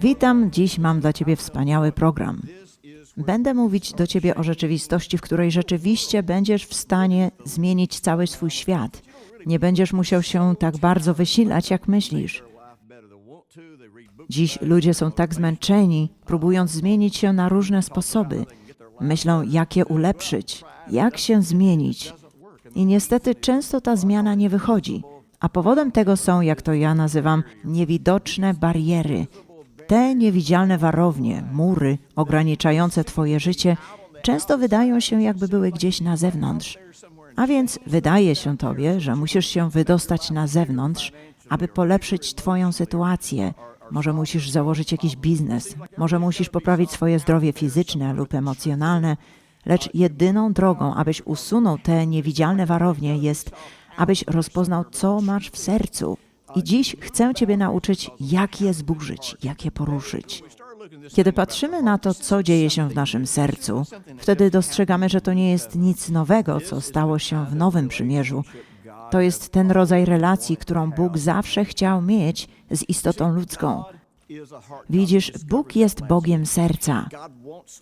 Witam, dziś mam dla Ciebie wspaniały program. Będę mówić do Ciebie o rzeczywistości, w której rzeczywiście będziesz w stanie zmienić cały swój świat. Nie będziesz musiał się tak bardzo wysilać, jak myślisz. Dziś ludzie są tak zmęczeni, próbując zmienić się na różne sposoby. Myślą, jak je ulepszyć, jak się zmienić. I niestety często ta zmiana nie wychodzi. A powodem tego są, jak to ja nazywam, niewidoczne bariery. Te niewidzialne warownie, mury ograniczające Twoje życie, często wydają się, jakby były gdzieś na zewnątrz. A więc wydaje się Tobie, że musisz się wydostać na zewnątrz, aby polepszyć Twoją sytuację. Może musisz założyć jakiś biznes, może musisz poprawić swoje zdrowie fizyczne lub emocjonalne, lecz jedyną drogą, abyś usunął te niewidzialne warownie, jest, abyś rozpoznał, co masz w sercu. I dziś chcę Ciebie nauczyć, jak je zburzyć, jak je poruszyć. Kiedy patrzymy na to, co dzieje się w naszym sercu, wtedy dostrzegamy, że to nie jest nic nowego, co stało się w Nowym Przymierzu. To jest ten rodzaj relacji, którą Bóg zawsze chciał mieć z istotą ludzką. Widzisz, Bóg jest Bogiem serca.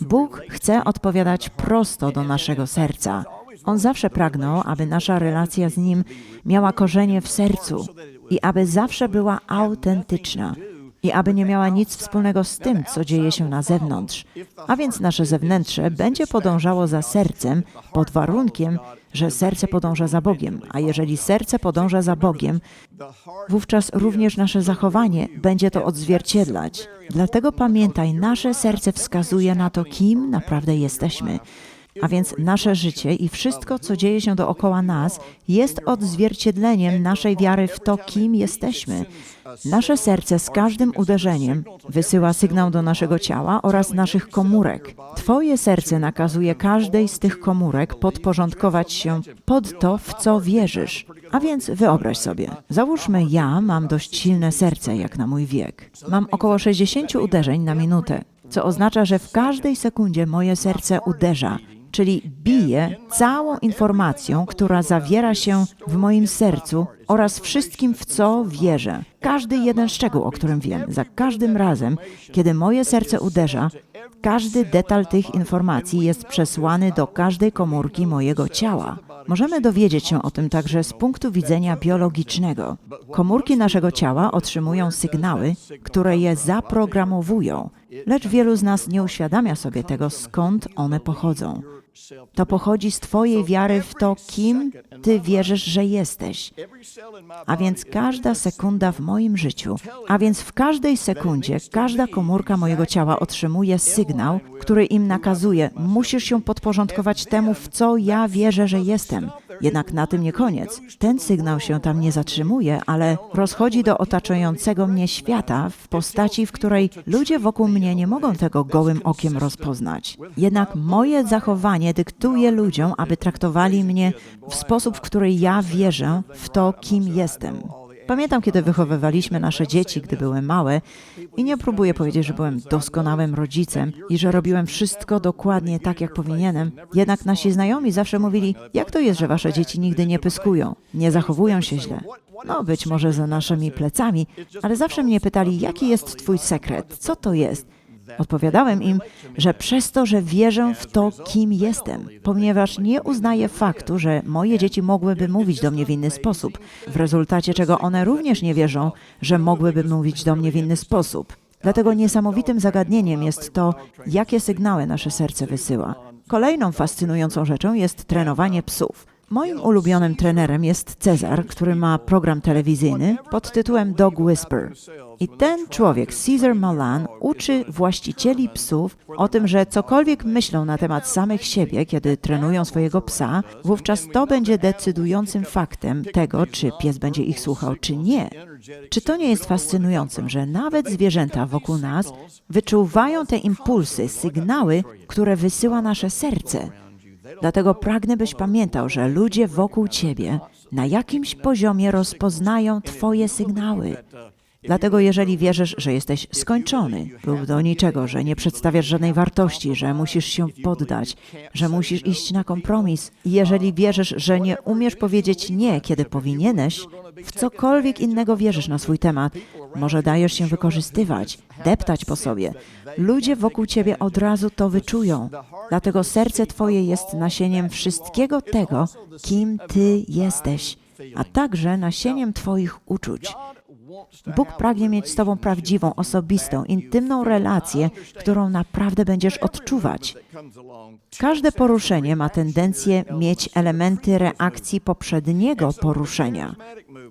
Bóg chce odpowiadać prosto do naszego serca. On zawsze pragnął, aby nasza relacja z Nim miała korzenie w sercu i aby zawsze była autentyczna i aby nie miała nic wspólnego z tym, co dzieje się na zewnątrz. A więc nasze zewnętrze będzie podążało za sercem pod warunkiem, że serce podąża za Bogiem. A jeżeli serce podąża za Bogiem, wówczas również nasze zachowanie będzie to odzwierciedlać. Dlatego pamiętaj, nasze serce wskazuje na to, kim naprawdę jesteśmy. A więc nasze życie i wszystko, co dzieje się dookoła nas, jest odzwierciedleniem naszej wiary w to, kim jesteśmy. Nasze serce z każdym uderzeniem wysyła sygnał do naszego ciała oraz naszych komórek. Twoje serce nakazuje każdej z tych komórek podporządkować się pod to, w co wierzysz. A więc wyobraź sobie, załóżmy, ja mam dość silne serce, jak na mój wiek. Mam około 60 uderzeń na minutę, co oznacza, że w każdej sekundzie moje serce uderza czyli bije całą informacją, która zawiera się w moim sercu oraz wszystkim, w co wierzę. Każdy jeden szczegół, o którym wiem, za każdym razem, kiedy moje serce uderza, każdy detal tych informacji jest przesłany do każdej komórki mojego ciała. Możemy dowiedzieć się o tym także z punktu widzenia biologicznego. Komórki naszego ciała otrzymują sygnały, które je zaprogramowują, lecz wielu z nas nie uświadamia sobie tego, skąd one pochodzą. To pochodzi z Twojej wiary w to, kim Ty wierzysz, że jesteś. A więc każda sekunda w moim życiu, a więc w każdej sekundzie każda komórka mojego ciała otrzymuje sygnał, który im nakazuje: musisz się podporządkować temu, w co ja wierzę, że jestem. Jednak na tym nie koniec. Ten sygnał się tam nie zatrzymuje, ale rozchodzi do otaczającego mnie świata w postaci, w której ludzie wokół mnie nie mogą tego gołym okiem rozpoznać. Jednak moje zachowanie dyktuje ludziom, aby traktowali mnie w sposób, w który ja wierzę w to, kim jestem. Pamiętam, kiedy wychowywaliśmy nasze dzieci, gdy były małe, i nie próbuję powiedzieć, że byłem doskonałym rodzicem i że robiłem wszystko dokładnie tak, jak powinienem. Jednak nasi znajomi zawsze mówili: Jak to jest, że wasze dzieci nigdy nie pyskują, nie zachowują się źle? No, być może za naszymi plecami, ale zawsze mnie pytali: Jaki jest Twój sekret? Co to jest? Odpowiadałem im, że przez to, że wierzę w to, kim jestem, ponieważ nie uznaję faktu, że moje dzieci mogłyby mówić do mnie w inny sposób, w rezultacie czego one również nie wierzą, że mogłyby mówić do mnie w inny sposób. Dlatego niesamowitym zagadnieniem jest to, jakie sygnały nasze serce wysyła. Kolejną fascynującą rzeczą jest trenowanie psów. Moim ulubionym trenerem jest Cezar, który ma program telewizyjny pod tytułem Dog Whisper. I ten człowiek, Caesar Malan, uczy właścicieli psów o tym, że cokolwiek myślą na temat samych siebie, kiedy trenują swojego psa, wówczas to będzie decydującym faktem tego, czy pies będzie ich słuchał, czy nie. Czy to nie jest fascynującym, że nawet zwierzęta wokół nas wyczuwają te impulsy, sygnały, które wysyła nasze serce? Dlatego pragnę, byś pamiętał, że ludzie wokół ciebie na jakimś poziomie rozpoznają Twoje sygnały. Dlatego jeżeli wierzysz, że jesteś skończony lub do niczego, że nie przedstawiasz żadnej wartości, że musisz się poddać, że musisz iść na kompromis, jeżeli wierzysz, że nie umiesz powiedzieć nie, kiedy powinieneś, w cokolwiek innego wierzysz na swój temat, może dajesz się wykorzystywać, deptać po sobie. Ludzie wokół ciebie od razu to wyczują. Dlatego serce twoje jest nasieniem wszystkiego tego, kim ty jesteś, a także nasieniem twoich uczuć. Bóg pragnie mieć z Tobą prawdziwą, osobistą, intymną relację, którą naprawdę będziesz odczuwać. Każde poruszenie ma tendencję mieć elementy reakcji poprzedniego poruszenia.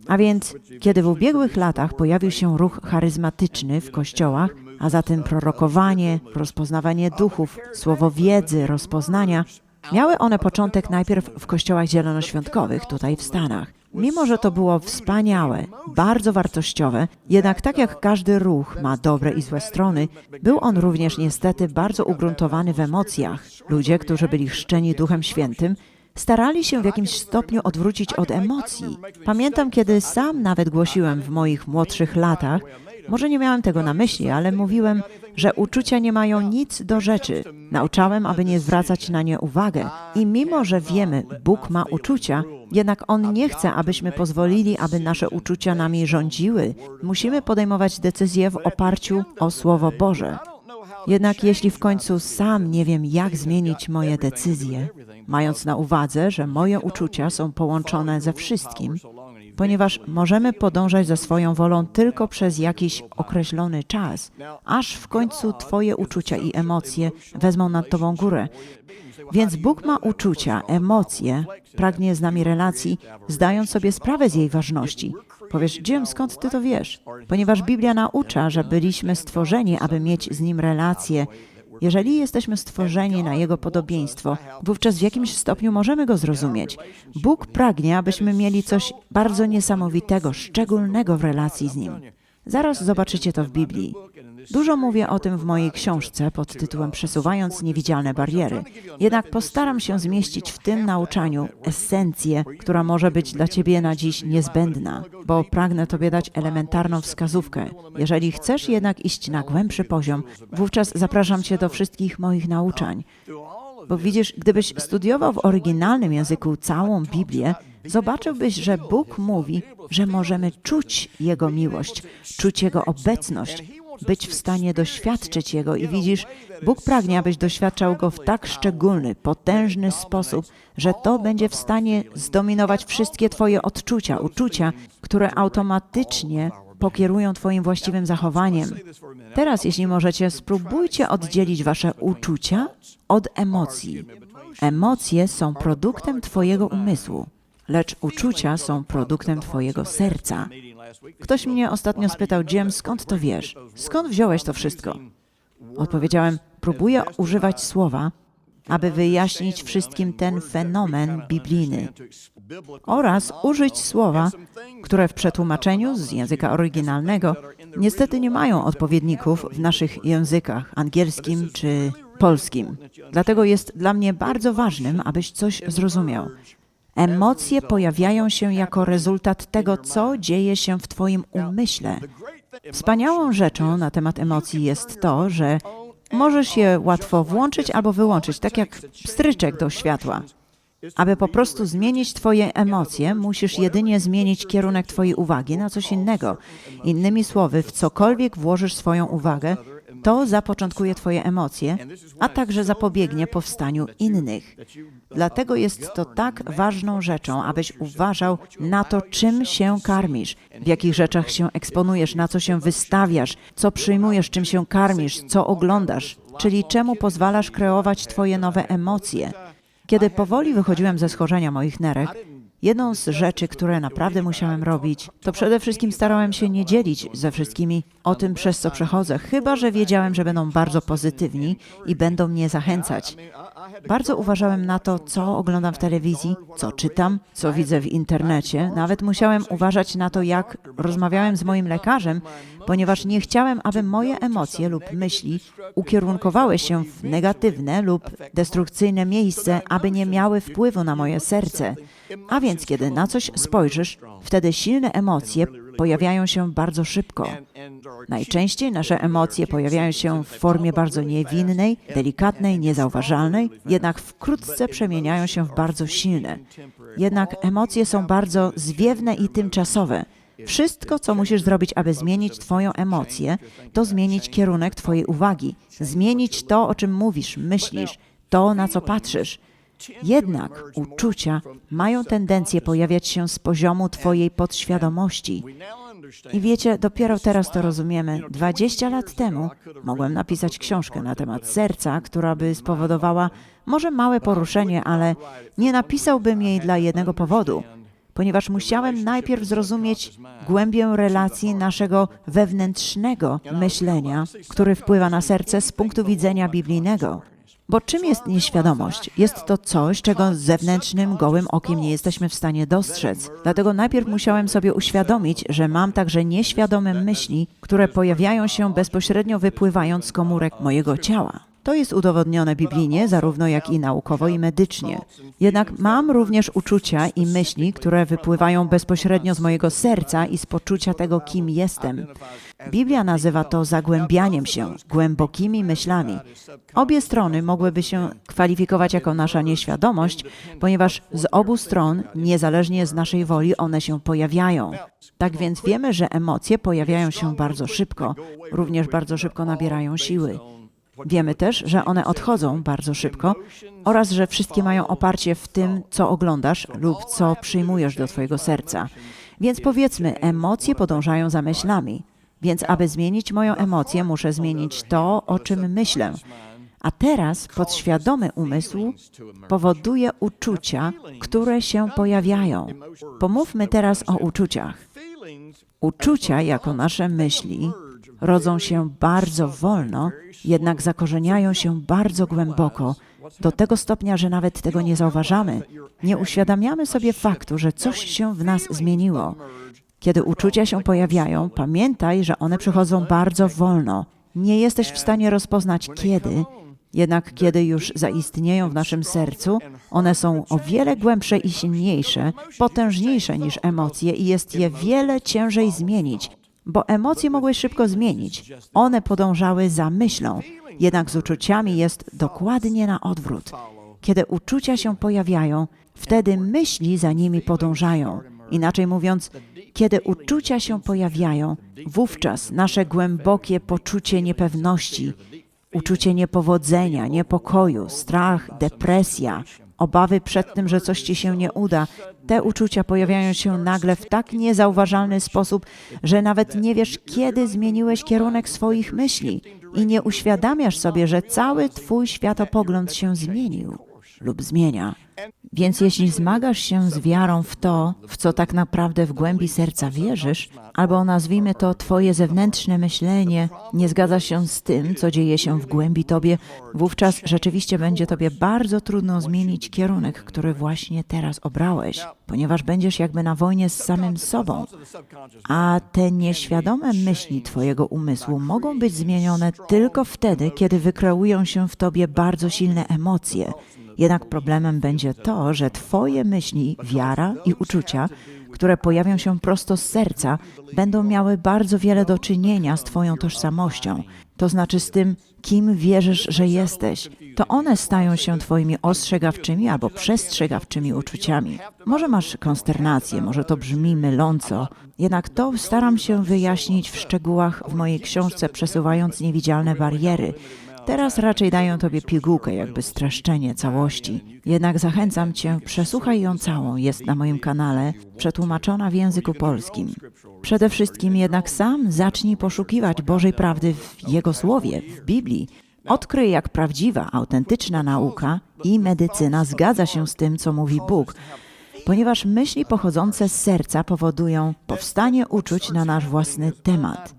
A więc, kiedy w ubiegłych latach pojawił się ruch charyzmatyczny w kościołach, a zatem prorokowanie, rozpoznawanie duchów, słowo wiedzy, rozpoznania, miały one początek najpierw w kościołach zielonoświątkowych tutaj w Stanach. Mimo, że to było wspaniałe, bardzo wartościowe, jednak tak jak każdy ruch ma dobre i złe strony, był on również niestety bardzo ugruntowany w emocjach. Ludzie, którzy byli chrzczeni Duchem Świętym, starali się w jakimś stopniu odwrócić od emocji. Pamiętam, kiedy sam nawet głosiłem w moich młodszych latach, może nie miałem tego na myśli, ale mówiłem, że uczucia nie mają nic do rzeczy. Nauczałem, aby nie zwracać na nie uwagę. I mimo, że wiemy, Bóg ma uczucia, jednak On nie chce, abyśmy pozwolili, aby nasze uczucia nami rządziły. Musimy podejmować decyzje w oparciu o Słowo Boże. Jednak jeśli w końcu sam nie wiem, jak zmienić moje decyzje, mając na uwadze, że moje uczucia są połączone ze wszystkim, ponieważ możemy podążać za swoją wolą tylko przez jakiś określony czas, aż w końcu Twoje uczucia i emocje wezmą nad Tobą górę. Więc Bóg ma uczucia, emocje, pragnie z nami relacji, zdając sobie sprawę z jej ważności. Powiesz, Jim, skąd ty to wiesz? Ponieważ Biblia naucza, że byliśmy stworzeni, aby mieć z nim relacje. Jeżeli jesteśmy stworzeni na Jego podobieństwo, wówczas w jakimś stopniu możemy Go zrozumieć. Bóg pragnie, abyśmy mieli coś bardzo niesamowitego, szczególnego w relacji z Nim. Zaraz zobaczycie to w Biblii. Dużo mówię o tym w mojej książce pod tytułem Przesuwając niewidzialne bariery. Jednak postaram się zmieścić w tym nauczaniu esencję, która może być dla Ciebie na dziś niezbędna, bo pragnę Tobie dać elementarną wskazówkę. Jeżeli chcesz jednak iść na głębszy poziom, wówczas zapraszam Cię do wszystkich moich nauczań. Bo widzisz, gdybyś studiował w oryginalnym języku całą Biblię, zobaczyłbyś, że Bóg mówi, że możemy czuć Jego miłość, czuć Jego obecność, być w stanie doświadczyć Jego i widzisz, Bóg pragnie, abyś doświadczał Go w tak szczególny, potężny sposób, że to będzie w stanie zdominować wszystkie Twoje odczucia, uczucia, które automatycznie pokierują Twoim właściwym zachowaniem. Teraz, jeśli możecie, spróbujcie oddzielić Wasze uczucia od emocji. Emocje są produktem Twojego umysłu, lecz uczucia są produktem Twojego serca. Ktoś mnie ostatnio spytał, Jim, skąd to wiesz? Skąd wziąłeś to wszystko? Odpowiedziałem, próbuję używać słowa, aby wyjaśnić wszystkim ten fenomen biblijny oraz użyć słowa, które w przetłumaczeniu z języka oryginalnego niestety nie mają odpowiedników w naszych językach angielskim czy polskim. Dlatego jest dla mnie bardzo ważnym, abyś coś zrozumiał. Emocje pojawiają się jako rezultat tego, co dzieje się w Twoim umyśle. Wspaniałą rzeczą na temat emocji jest to, że możesz je łatwo włączyć albo wyłączyć, tak jak stryczek do światła. Aby po prostu zmienić Twoje emocje, musisz jedynie zmienić kierunek Twojej uwagi na coś innego. Innymi słowy, w cokolwiek włożysz swoją uwagę, to zapoczątkuje Twoje emocje, a także zapobiegnie powstaniu innych. Dlatego jest to tak ważną rzeczą, abyś uważał na to, czym się karmisz, w jakich rzeczach się eksponujesz, na co się wystawiasz, co przyjmujesz, czym się karmisz, co oglądasz, czyli czemu pozwalasz kreować Twoje nowe emocje. Kiedy powoli wychodziłem ze schorzenia moich nerek, jedną z rzeczy, które naprawdę musiałem robić, to przede wszystkim starałem się nie dzielić ze wszystkimi o tym, przez co przechodzę, chyba że wiedziałem, że będą bardzo pozytywni i będą mnie zachęcać. Bardzo uważałem na to, co oglądam w telewizji, co czytam, co widzę w internecie. Nawet musiałem uważać na to, jak rozmawiałem z moim lekarzem, ponieważ nie chciałem, aby moje emocje lub myśli ukierunkowały się w negatywne lub destrukcyjne miejsce, aby nie miały wpływu na moje serce. A więc, kiedy na coś spojrzysz, wtedy silne emocje pojawiają się bardzo szybko. Najczęściej nasze emocje pojawiają się w formie bardzo niewinnej, delikatnej, niezauważalnej, jednak wkrótce przemieniają się w bardzo silne. Jednak emocje są bardzo zwiewne i tymczasowe. Wszystko, co musisz zrobić, aby zmienić Twoją emocję, to zmienić kierunek Twojej uwagi, zmienić to, o czym mówisz, myślisz, to, na co patrzysz. Jednak uczucia mają tendencję pojawiać się z poziomu Twojej podświadomości. I wiecie, dopiero teraz to rozumiemy. 20 lat temu mogłem napisać książkę na temat serca, która by spowodowała może małe poruszenie, ale nie napisałbym jej dla jednego powodu, ponieważ musiałem najpierw zrozumieć głębię relacji naszego wewnętrznego myślenia, który wpływa na serce z punktu widzenia biblijnego. Bo czym jest nieświadomość? Jest to coś, czego zewnętrznym, gołym okiem nie jesteśmy w stanie dostrzec. Dlatego najpierw musiałem sobie uświadomić, że mam także nieświadome myśli, które pojawiają się bezpośrednio wypływając z komórek mojego ciała. To jest udowodnione biblijnie, zarówno jak i naukowo i medycznie. Jednak mam również uczucia i myśli, które wypływają bezpośrednio z mojego serca i z poczucia tego, kim jestem. Biblia nazywa to zagłębianiem się, głębokimi myślami. Obie strony mogłyby się kwalifikować jako nasza nieświadomość, ponieważ z obu stron, niezależnie z naszej woli, one się pojawiają. Tak więc wiemy, że emocje pojawiają się bardzo szybko, również bardzo szybko nabierają siły. Wiemy też, że one odchodzą bardzo szybko oraz że wszystkie mają oparcie w tym, co oglądasz lub co przyjmujesz do Twojego serca. Więc powiedzmy, emocje podążają za myślami. Więc aby zmienić moją emocję, muszę zmienić to, o czym myślę. A teraz podświadomy umysł powoduje uczucia, które się pojawiają. Pomówmy teraz o uczuciach. Uczucia, jako nasze myśli, rodzą się bardzo wolno, jednak zakorzeniają się bardzo głęboko, do tego stopnia, że nawet tego nie zauważamy. Nie uświadamiamy sobie faktu, że coś się w nas zmieniło. Kiedy uczucia się pojawiają, pamiętaj, że one przychodzą bardzo wolno. Nie jesteś w stanie rozpoznać kiedy, jednak kiedy już zaistnieją w naszym sercu, one są o wiele głębsze i silniejsze, potężniejsze niż emocje i jest je wiele ciężej zmienić, bo emocje mogły szybko zmienić. One podążały za myślą, jednak z uczuciami jest dokładnie na odwrót. Kiedy uczucia się pojawiają, wtedy myśli za nimi podążają. Inaczej mówiąc, kiedy uczucia się pojawiają, wówczas nasze głębokie poczucie niepewności, uczucie niepowodzenia, niepokoju, strach, depresja, obawy przed tym, że coś ci się nie uda, te uczucia pojawiają się nagle w tak niezauważalny sposób, że nawet nie wiesz, kiedy zmieniłeś kierunek swoich myśli i nie uświadamiasz sobie, że cały twój światopogląd się zmienił lub zmienia. Więc jeśli zmagasz się z wiarą w to, w co tak naprawdę w głębi serca wierzysz, albo nazwijmy to Twoje zewnętrzne myślenie, nie zgadza się z tym, co dzieje się w głębi Tobie, wówczas rzeczywiście będzie Tobie bardzo trudno zmienić kierunek, który właśnie teraz obrałeś, ponieważ będziesz jakby na wojnie z samym sobą. A te nieświadome myśli Twojego umysłu mogą być zmienione tylko wtedy, kiedy wykreują się w Tobie bardzo silne emocje. Jednak problemem będzie to, że Twoje myśli, wiara i uczucia, które pojawią się prosto z serca, będą miały bardzo wiele do czynienia z Twoją tożsamością, to znaczy z tym, kim wierzysz, że jesteś. To one stają się Twoimi ostrzegawczymi albo przestrzegawczymi uczuciami. Może masz konsternację, może to brzmi myląco, jednak to staram się wyjaśnić w szczegółach w mojej książce Przesuwając niewidzialne bariery. Teraz raczej dają Tobie pigułkę, jakby streszczenie całości. Jednak zachęcam Cię, przesłuchaj ją całą, jest na moim kanale, przetłumaczona w języku polskim. Przede wszystkim jednak sam zacznij poszukiwać Bożej prawdy w Jego Słowie, w Biblii. Odkryj, jak prawdziwa, autentyczna nauka i medycyna zgadza się z tym, co mówi Bóg, ponieważ myśli pochodzące z serca powodują powstanie uczuć na nasz własny temat.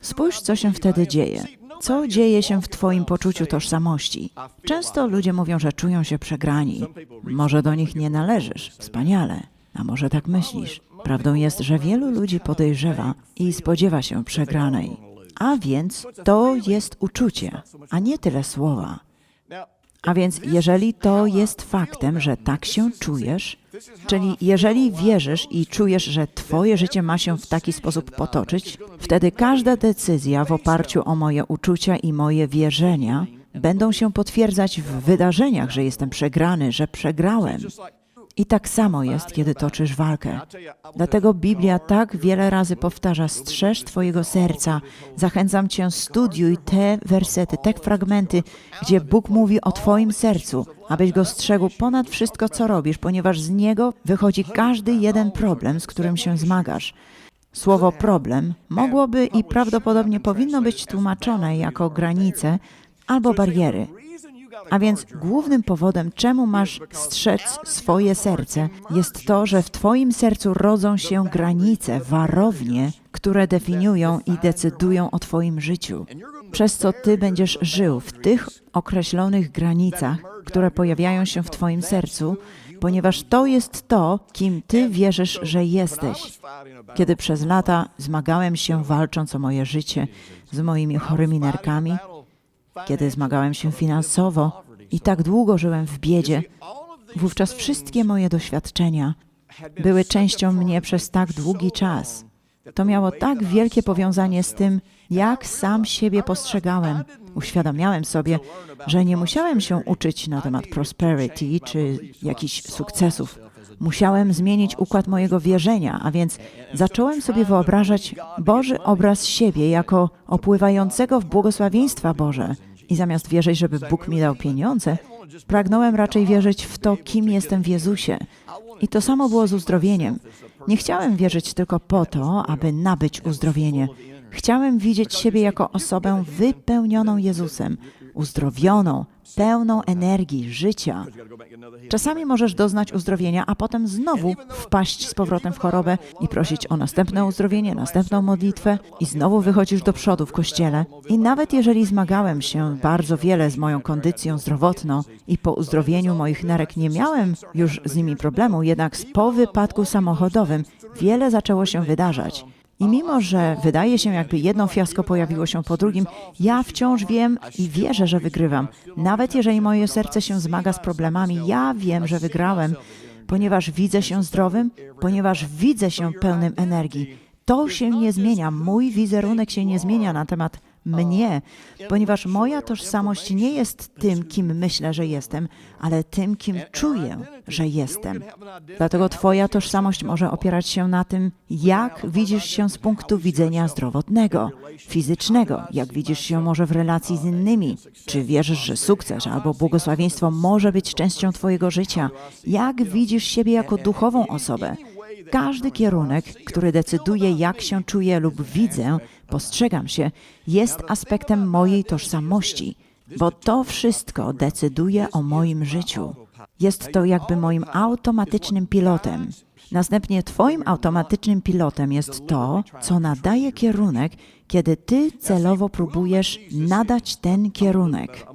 Spójrz, co się wtedy dzieje. Co dzieje się w Twoim poczuciu tożsamości? Często ludzie mówią, że czują się przegrani. Może do nich nie należysz. Wspaniale. A może tak myślisz? Prawdą jest, że wielu ludzi podejrzewa i spodziewa się przegranej. A więc to jest uczucie, a nie tyle słowa. A więc jeżeli to jest faktem, że tak się czujesz, czyli jeżeli wierzysz i czujesz, że Twoje życie ma się w taki sposób potoczyć, wtedy każda decyzja w oparciu o moje uczucia i moje wierzenia będą się potwierdzać w wydarzeniach, że jestem przegrany, że przegrałem. I tak samo jest, kiedy toczysz walkę. Dlatego Biblia tak wiele razy powtarza: strzeż Twojego serca. Zachęcam Cię, studiuj te wersety, te fragmenty, gdzie Bóg mówi o Twoim sercu, abyś go strzegł ponad wszystko, co robisz, ponieważ z niego wychodzi każdy jeden problem, z którym się zmagasz. Słowo problem mogłoby i prawdopodobnie powinno być tłumaczone jako granice albo bariery. A więc głównym powodem, czemu masz strzec swoje serce, jest to, że w Twoim sercu rodzą się granice, warownie, które definiują i decydują o Twoim życiu. Przez co Ty będziesz żył w tych określonych granicach, które pojawiają się w Twoim sercu, ponieważ to jest to, kim Ty wierzysz, że jesteś. Kiedy przez lata zmagałem się walcząc o moje życie z moimi chorymi nerkami, kiedy zmagałem się finansowo i tak długo żyłem w biedzie, wówczas wszystkie moje doświadczenia były częścią mnie przez tak długi czas. To miało tak wielkie powiązanie z tym, jak sam siebie postrzegałem. Uświadamiałem sobie, że nie musiałem się uczyć na temat prosperity czy jakichś sukcesów. Musiałem zmienić układ mojego wierzenia, a więc zacząłem sobie wyobrażać Boży obraz siebie jako opływającego w błogosławieństwa Boże. I zamiast wierzyć, żeby Bóg mi dał pieniądze, pragnąłem raczej wierzyć w to, kim jestem w Jezusie. I to samo było z uzdrowieniem. Nie chciałem wierzyć tylko po to, aby nabyć uzdrowienie. Chciałem widzieć siebie jako osobę wypełnioną Jezusem, uzdrowioną, pełną energii, życia. Czasami możesz doznać uzdrowienia, a potem znowu wpaść z powrotem w chorobę i prosić o następne uzdrowienie, następną modlitwę i znowu wychodzisz do przodu w kościele. I nawet jeżeli zmagałem się bardzo wiele z moją kondycją zdrowotną i po uzdrowieniu moich nerek nie miałem już z nimi problemu, jednak po wypadku samochodowym wiele zaczęło się wydarzać. I mimo, że wydaje się, jakby jedno fiasko pojawiło się po drugim, ja wciąż wiem i wierzę, że wygrywam. Nawet jeżeli moje serce się zmaga z problemami, ja wiem, że wygrałem, ponieważ widzę się zdrowym, ponieważ widzę się pełnym energii. To się nie zmienia. Mój wizerunek się nie zmienia na temat mnie, ponieważ moja tożsamość nie jest tym, kim myślę, że jestem, ale tym, kim czuję, że jestem. Dlatego Twoja tożsamość może opierać się na tym, jak widzisz się z punktu widzenia zdrowotnego, fizycznego, jak widzisz się może w relacji z innymi, czy wierzysz, że sukces albo błogosławieństwo może być częścią Twojego życia, jak widzisz siebie jako duchową osobę. Każdy kierunek, który decyduje, jak się czuję lub widzę, postrzegam się, jest aspektem mojej tożsamości, bo to wszystko decyduje o moim życiu. Jest to jakby moim automatycznym pilotem. Następnie Twoim automatycznym pilotem jest to, co nadaje kierunek, kiedy Ty celowo próbujesz nadać ten kierunek.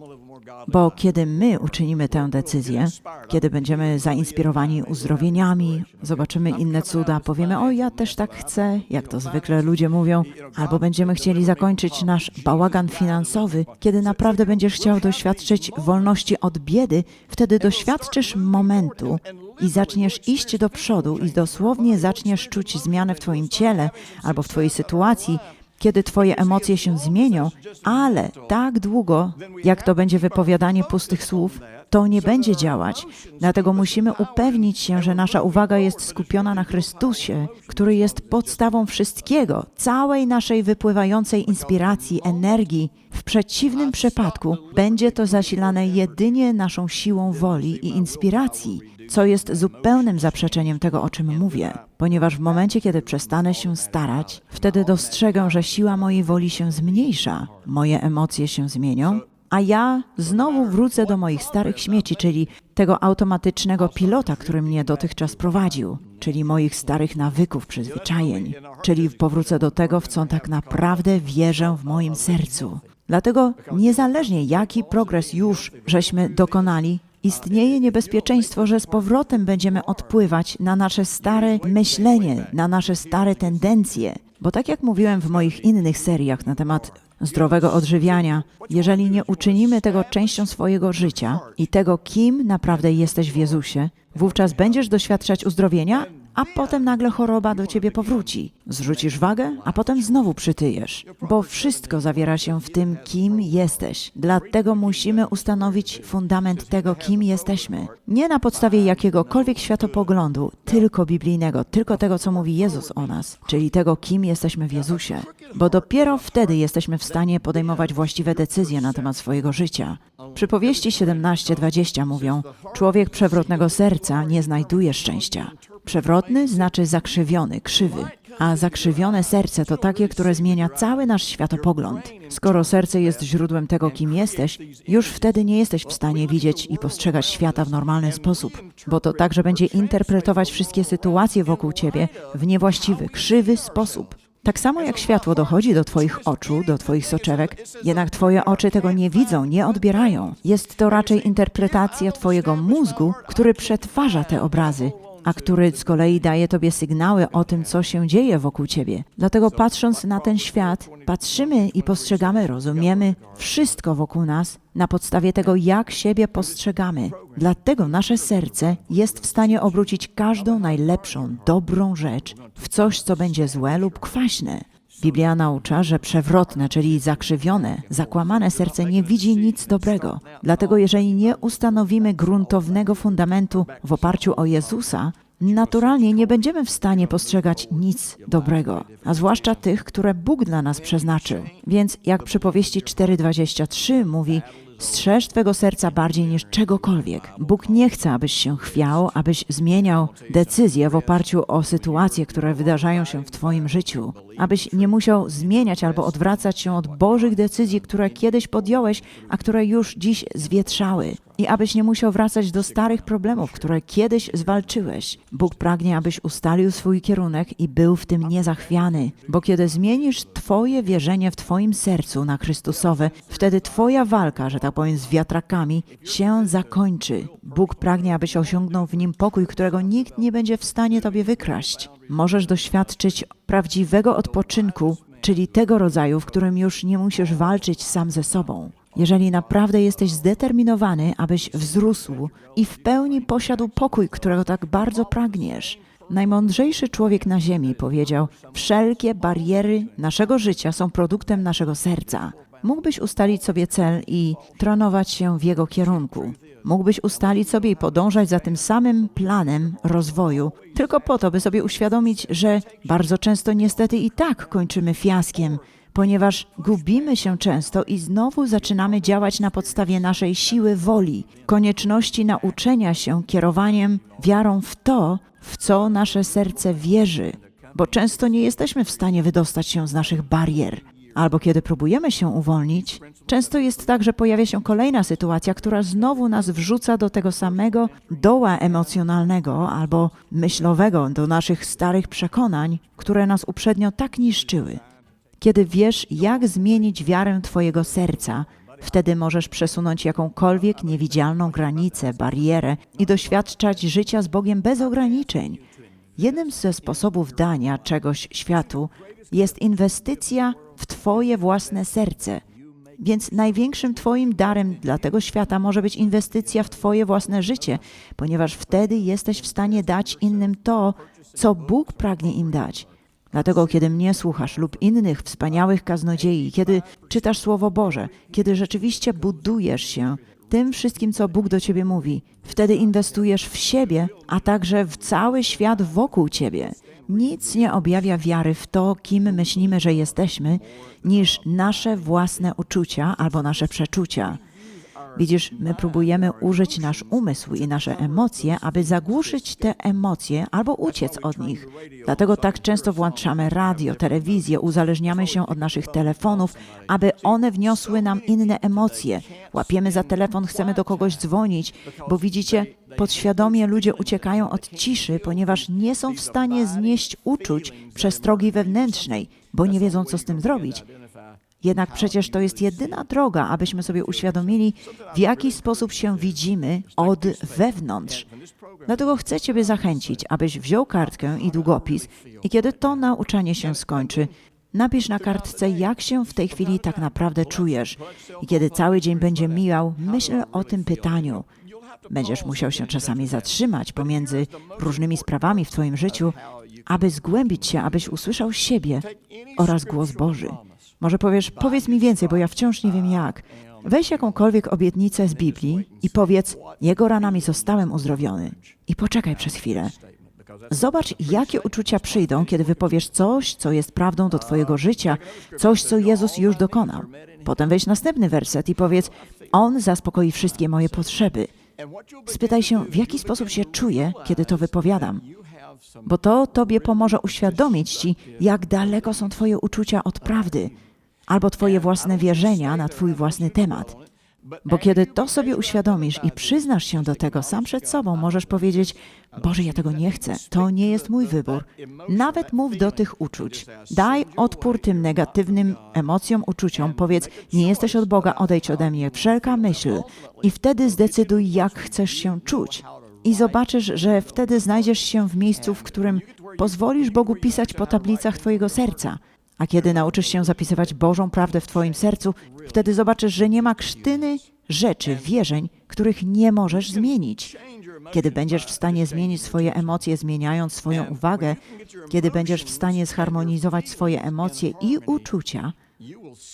Bo kiedy my uczynimy tę decyzję, kiedy będziemy zainspirowani uzdrowieniami, zobaczymy inne cuda, powiemy: O, ja też tak chcę, jak to zwykle ludzie mówią, albo będziemy chcieli zakończyć nasz bałagan finansowy, kiedy naprawdę będziesz chciał doświadczyć wolności od biedy, wtedy doświadczysz momentu i zaczniesz iść do przodu i dosłownie zaczniesz czuć zmianę w Twoim ciele albo w Twojej sytuacji, kiedy Twoje emocje się zmienią, ale tak długo, jak to będzie wypowiadanie pustych słów, to nie będzie działać. Dlatego musimy upewnić się, że nasza uwaga jest skupiona na Chrystusie, który jest podstawą wszystkiego, całej naszej wypływającej inspiracji, energii. W przeciwnym przypadku będzie to zasilane jedynie naszą siłą woli i inspiracji co jest zupełnym zaprzeczeniem tego, o czym mówię, ponieważ w momencie, kiedy przestanę się starać, wtedy dostrzegę, że siła mojej woli się zmniejsza, moje emocje się zmienią, a ja znowu wrócę do moich starych śmieci, czyli tego automatycznego pilota, który mnie dotychczas prowadził, czyli moich starych nawyków, przyzwyczajeń, czyli powrócę do tego, w co tak naprawdę wierzę w moim sercu. Dlatego niezależnie jaki progres już żeśmy dokonali, istnieje niebezpieczeństwo, że z powrotem będziemy odpływać na nasze stare myślenie, na nasze stare tendencje, Bo tak jak mówiłem w moich innych seriach na temat zdrowego odżywiania, jeżeli nie uczynimy tego częścią swojego życia i tego, kim naprawdę jesteś w Jezusie, wówczas będziesz doświadczać uzdrowienia, a potem nagle choroba do ciebie powróci. Zrzucisz wagę, a potem znowu przytyjesz, bo wszystko zawiera się w tym, kim jesteś. Dlatego musimy ustanowić fundament tego, kim jesteśmy. Nie na podstawie jakiegokolwiek światopoglądu, tylko biblijnego, tylko tego, co mówi Jezus o nas, czyli tego, kim jesteśmy w Jezusie. Bo dopiero wtedy jesteśmy w stanie podejmować właściwe decyzje na temat swojego życia. Przypowieści 17:20 mówią: Człowiek przewrotnego serca nie znajduje szczęścia. Przewrotny znaczy zakrzywiony, krzywy. A zakrzywione serce to takie, które zmienia cały nasz światopogląd. Skoro serce jest źródłem tego, kim jesteś, już wtedy nie jesteś w stanie widzieć i postrzegać świata w normalny sposób, bo to także będzie interpretować wszystkie sytuacje wokół ciebie w niewłaściwy, krzywy sposób. Tak samo jak światło dochodzi do Twoich oczu, do Twoich soczewek, jednak Twoje oczy tego nie widzą, nie odbierają. Jest to raczej interpretacja Twojego mózgu, który przetwarza te obrazy, a który z kolei daje Tobie sygnały o tym, co się dzieje wokół Ciebie. Dlatego patrząc na ten świat, patrzymy i postrzegamy, rozumiemy wszystko wokół nas na podstawie tego, jak siebie postrzegamy. Dlatego nasze serce jest w stanie obrócić każdą najlepszą, dobrą rzecz w coś, co będzie złe lub kwaśne. Biblia naucza, że przewrotne, czyli zakrzywione, zakłamane serce nie widzi nic dobrego. Dlatego jeżeli nie ustanowimy gruntownego fundamentu w oparciu o Jezusa, naturalnie nie będziemy w stanie postrzegać nic dobrego, a zwłaszcza tych, które Bóg dla nas przeznaczył. Więc jak przypowieści 4:23 mówi, Strzeż Twego serca bardziej niż czegokolwiek. Bóg nie chce, abyś się chwiał, abyś zmieniał decyzje w oparciu o sytuacje, które wydarzają się w Twoim życiu. Abyś nie musiał zmieniać albo odwracać się od Bożych decyzji, które kiedyś podjąłeś, a które już dziś zwietrzały. I abyś nie musiał wracać do starych problemów, które kiedyś zwalczyłeś. Bóg pragnie, abyś ustalił swój kierunek i był w tym niezachwiany. Bo kiedy zmienisz Twoje wierzenie w Twoim sercu na Chrystusowe, wtedy Twoja walka, że tak powiem, z wiatrakami się zakończy. Bóg pragnie, abyś osiągnął w nim pokój, którego nikt nie będzie w stanie Tobie wykraść. Możesz doświadczyć prawdziwego odpoczynku, czyli tego rodzaju, w którym już nie musisz walczyć sam ze sobą. Jeżeli naprawdę jesteś zdeterminowany, abyś wzrósł i w pełni posiadł pokój, którego tak bardzo pragniesz. Najmądrzejszy człowiek na Ziemi powiedział: Wszelkie bariery naszego życia są produktem naszego serca. Mógłbyś ustalić sobie cel i trenować się w jego kierunku. Mógłbyś ustalić sobie i podążać za tym samym planem rozwoju, tylko po to, by sobie uświadomić, że bardzo często niestety i tak kończymy fiaskiem, ponieważ gubimy się często i znowu zaczynamy działać na podstawie naszej siły woli, konieczności nauczenia się kierowaniem wiarą w to, w co nasze serce wierzy, bo często nie jesteśmy w stanie wydostać się z naszych barier. Albo kiedy próbujemy się uwolnić, często jest tak, że pojawia się kolejna sytuacja, która znowu nas wrzuca do tego samego doła emocjonalnego albo myślowego, do naszych starych przekonań, które nas uprzednio tak niszczyły. Kiedy wiesz, jak zmienić wiarę Twojego serca, wtedy możesz przesunąć jakąkolwiek niewidzialną granicę, barierę i doświadczać życia z Bogiem bez ograniczeń. Jednym ze sposobów dania czegoś światu jest inwestycja w Twoje własne serce. Więc największym Twoim darem dla tego świata może być inwestycja w Twoje własne życie, ponieważ wtedy jesteś w stanie dać innym to, co Bóg pragnie im dać. Dlatego, kiedy mnie słuchasz lub innych wspaniałych kaznodziei, kiedy czytasz Słowo Boże, kiedy rzeczywiście budujesz się tym wszystkim, co Bóg do ciebie mówi, wtedy inwestujesz w siebie, a także w cały świat wokół ciebie. Nic nie objawia wiary w to, kim myślimy, że jesteśmy, niż nasze własne uczucia albo nasze przeczucia. Widzisz, my próbujemy użyć nasz umysł i nasze emocje, aby zagłuszyć te emocje albo uciec od nich. Dlatego tak często włączamy radio, telewizję, uzależniamy się od naszych telefonów, aby one wniosły nam inne emocje. Łapiemy za telefon, chcemy do kogoś dzwonić, bo widzicie, podświadomie ludzie uciekają od ciszy, ponieważ nie są w stanie znieść uczuć przestrogi wewnętrznej, bo nie wiedzą, co z tym zrobić. Jednak przecież to jest jedyna droga, abyśmy sobie uświadomili, w jaki sposób się widzimy od wewnątrz. Dlatego chcę Ciebie zachęcić, abyś wziął kartkę i długopis i kiedy to nauczanie się skończy, napisz na kartce, jak się w tej chwili tak naprawdę czujesz. I kiedy cały dzień będzie mijał, myśl o tym pytaniu. Będziesz musiał się czasami zatrzymać pomiędzy różnymi sprawami w Twoim życiu, aby zgłębić się, abyś usłyszał siebie oraz głos Boży. Może powiesz, powiedz mi więcej, bo ja wciąż nie wiem jak. Weź jakąkolwiek obietnicę z Biblii i powiedz, Jego ranami zostałem uzdrowiony. I poczekaj przez chwilę. Zobacz, jakie uczucia przyjdą, kiedy wypowiesz coś, co jest prawdą do Twojego życia, coś, co Jezus już dokonał. Potem weź następny werset i powiedz, On zaspokoi wszystkie moje potrzeby. Spytaj się, w jaki sposób się czuję, kiedy to wypowiadam, bo to Tobie pomoże uświadomić Ci, jak daleko są Twoje uczucia od prawdy, albo Twoje własne wierzenia na Twój własny temat. Bo kiedy to sobie uświadomisz i przyznasz się do tego sam przed sobą, możesz powiedzieć: Boże, ja tego nie chcę, to nie jest mój wybór. Nawet mów do tych uczuć. Daj odpór tym negatywnym emocjom, uczuciom. Powiedz: Nie jesteś od Boga, odejdź ode mnie, wszelka myśl. I wtedy zdecyduj, jak chcesz się czuć. I zobaczysz, że wtedy znajdziesz się w miejscu, w którym pozwolisz Bogu pisać po tablicach Twojego serca. A kiedy nauczysz się zapisywać Bożą prawdę w Twoim sercu, wtedy zobaczysz, że nie ma krztyny rzeczy, wierzeń, których nie możesz zmienić. Kiedy będziesz w stanie zmienić swoje emocje, zmieniając swoją uwagę, kiedy będziesz w stanie zharmonizować swoje emocje i uczucia,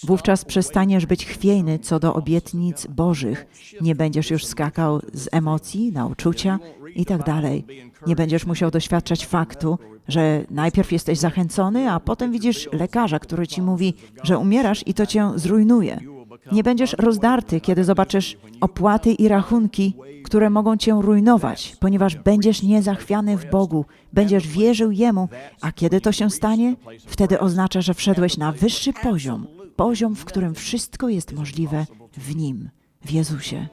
wówczas przestaniesz być chwiejny co do obietnic Bożych. Nie będziesz już skakał z emocji na uczucia i tak dalej. Nie będziesz musiał doświadczać faktu, że najpierw jesteś zachęcony, a potem widzisz lekarza, który ci mówi, że umierasz i to cię zrujnuje. Nie będziesz rozdarty, kiedy zobaczysz opłaty i rachunki, które mogą cię rujnować, ponieważ będziesz niezachwiany w Bogu, będziesz wierzył Jemu, a kiedy to się stanie, wtedy oznacza, że wszedłeś na wyższy poziom, poziom, w którym wszystko jest możliwe w Nim, w Jezusie.